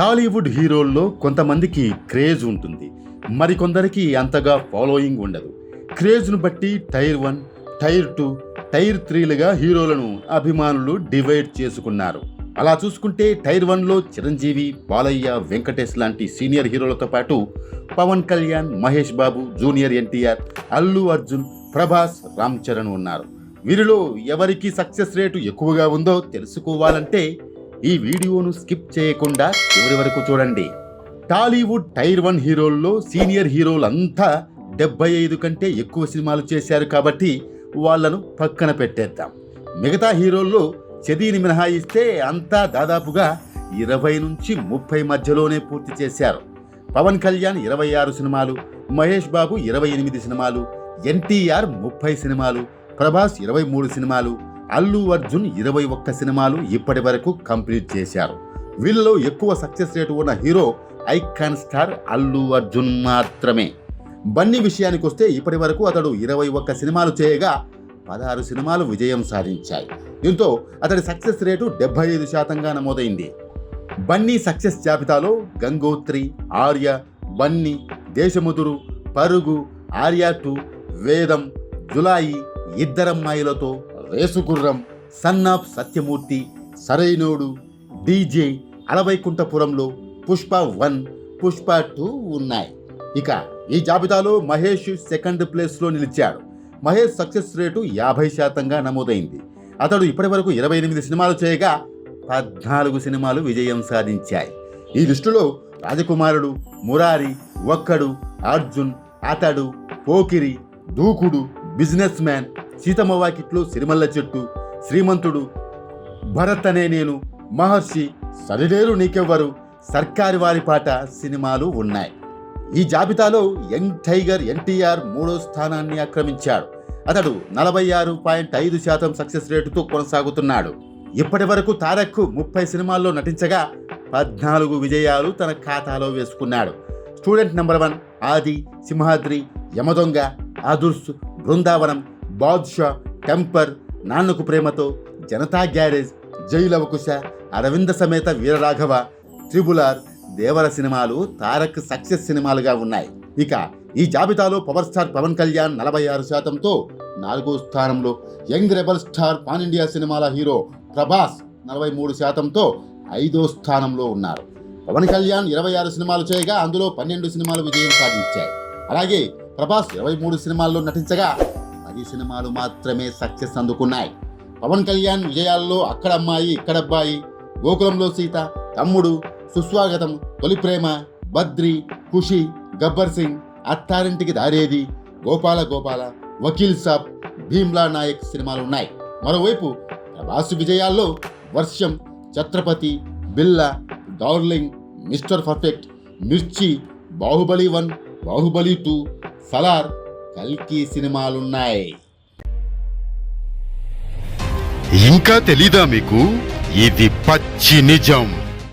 టాలీవుడ్ హీరోల్లో కొంతమందికి క్రేజ్ ఉంటుంది. మరికొందరికి అంతగా ఫాలోయింగ్ ఉండదు. క్రేజ్ను బట్టి tier one tier two tier త్రీలుగా హీరోలను అభిమానులు డివైడ్ చేసుకున్నారు. అలా చూసుకుంటే టైర్ వన్లో చిరంజీవి బాలయ్య వెంకటేష్ లాంటి సీనియర్ హీరోలతో పాటు పవన్ కళ్యాణ్ మహేష్ బాబు జూనియర్ ఎన్టీఆర్ అల్లు అర్జున్ ప్రభాస్ రామ్ చరణ్ ఉన్నారు. వీరిలో ఎవరికి సక్సెస్ రేటు ఎక్కువగా ఉందో తెలుసుకోవాలంటే ఈ వీడియోను స్కిప్ చేయకుండా చివరి వరకు చూడండి. టాలీవుడ్ టైర్ వన్ హీరోల్లో సీనియర్ హీరోలంతా డెబ్బై ఐదు కంటే ఎక్కువ సినిమాలు చేశారు కాబట్టి వాళ్ళను పక్కన పెట్టేద్దాం. మిగతా హీరోల్లో చదీని మినహాయిస్తే అంతా దాదాపుగా ఇరవై నుంచి ముప్పై మధ్యలోనే పూర్తి చేశారు. పవన్ కళ్యాణ్ ఇరవై ఆరు సినిమాలు మహేష్ బాబు ఇరవై ఎనిమిది సినిమాలు ఎన్టీఆర్ ముప్పై సినిమాలు ప్రభాస్ ఇరవై మూడు సినిమాలు అల్లు అర్జున్ ఇరవై ఒక్క సినిమాలు ఇప్పటి వరకు కంప్లీట్ చేశారు. వీళ్ళలో ఎక్కువ సక్సెస్ రేటు ఉన్న hero icon star Allu Arjun మాత్రమే. బన్నీ విషయానికి వస్తే ఇప్పటి వరకు అతడు ఇరవై ఒక్క సినిమాలు చేయగా పదహారు సినిమాలు విజయం సాధించాయి. దీంతో అతడి సక్సెస్ రేటు డెబ్బై ఐదు శాతంగా నమోదైంది. బన్నీ సక్సెస్ జాబితాలో Gangotri Arya Bunny Desamuduru Parugu Arya two Vedam Julayi Iddarammayilatho Race Gurram son of Satyamurthy Sarrainodu DJ Ala Vaikunthapurramuloo Pushpa one Pushpa two ఉన్నాయి. ఇక ఈ జాబితాలో మహేష్ సెకండ్ ప్లేస్లో నిలిచాడు. మహేష్ సక్సెస్ రేటు యాభై శాతంగా నమోదైంది. అతడు ఇప్పటివరకు ఇరవై ఎనిమిది సినిమాలు చేయగా పద్నాలుగు సినిమాలు విజయం సాధించాయి. ఈ లిస్టులో రాజకుమారుడు మురారి ఒక్కడు అర్జున్ అతడు పోకిరి దూకుడు బిజినెస్ మ్యాన్ సీతమ్మ వాకిట్లో సిరిమల్ల చెట్టు శ్రీమంతుడు భరత్ అనే నేను మహర్షి సరిలేరు నీకెవ్వరు సర్కారి వారి పాట సినిమాలు ఉన్నాయి. ఈ జాబితాలో యంగ్ టైగర్ ఎన్టీఆర్ మూడో స్థానాన్ని ఆక్రమించాడు. అతడు నలభై ఆరు పాయింట్ ఐదు శాతం సక్సెస్ రేటుతో కొనసాగుతున్నాడు. ఇప్పటి వరకు తారక్ ముప్పై సినిమాల్లో నటించగా పద్నాలుగు విజయాలు తన ఖాతాలో వేసుకున్నాడు. Student number one Aadi Simhadri Yamadonga Adhurs Brindavanam Badshah temper Nannaku Prematho Janatha garage Jai Lava Kusa Aravinda Sametha Veeraraghava త్రిబులార్ దేవర సినిమాలు తారక్ సక్సెస్ సినిమాలుగా ఉన్నాయి. ఇక ఈ జాబితాలో పవర్ స్టార్ పవన్ కళ్యాణ్ నలభై ఆరు శాతంతో నాలుగో స్థానంలో young rebel star pan India సినిమాల హీరో ప్రభాస్ నలభై మూడు శాతంతో ఐదో స్థానంలో ఉన్నారు. పవన్ కళ్యాణ్ ఇరవై ఆరు సినిమాలు చేయగా అందులో పన్నెండు సినిమాలు విజయం సాధించాయి. అలాగే ప్రభాస్ ఇరవై మూడు సినిమాల్లో నటించగా పది సినిమాలు మాత్రమే సక్సెస్ అందుకున్నాయి. పవన్ కళ్యాణ్ విజయాల్లో అక్కడమ్మాయి ఇక్కడబ్బాయి గోకులంలో సీత తమ్ముడు సుస్వాగతం తొలి ప్రేమ బద్రి ఖుషి గబ్బర్ సింగ్ అత్తారింటికి దారేది గోపాల గోపాల వకీల్ సాబ్ భీమ్లా నాయక్ సినిమాలు ఉన్నాయి మరోవైపు ప్రభాస్ విజయాల్లో వర్షం ఛత్రపతి బిల్లా darling mister perfect Mirchi Baahubali one Baahubali two Salaar కల్కి సినిమాలున్నాయి. ఇంకా తెలీదా మీకు? ఇది పచ్చి నిజం.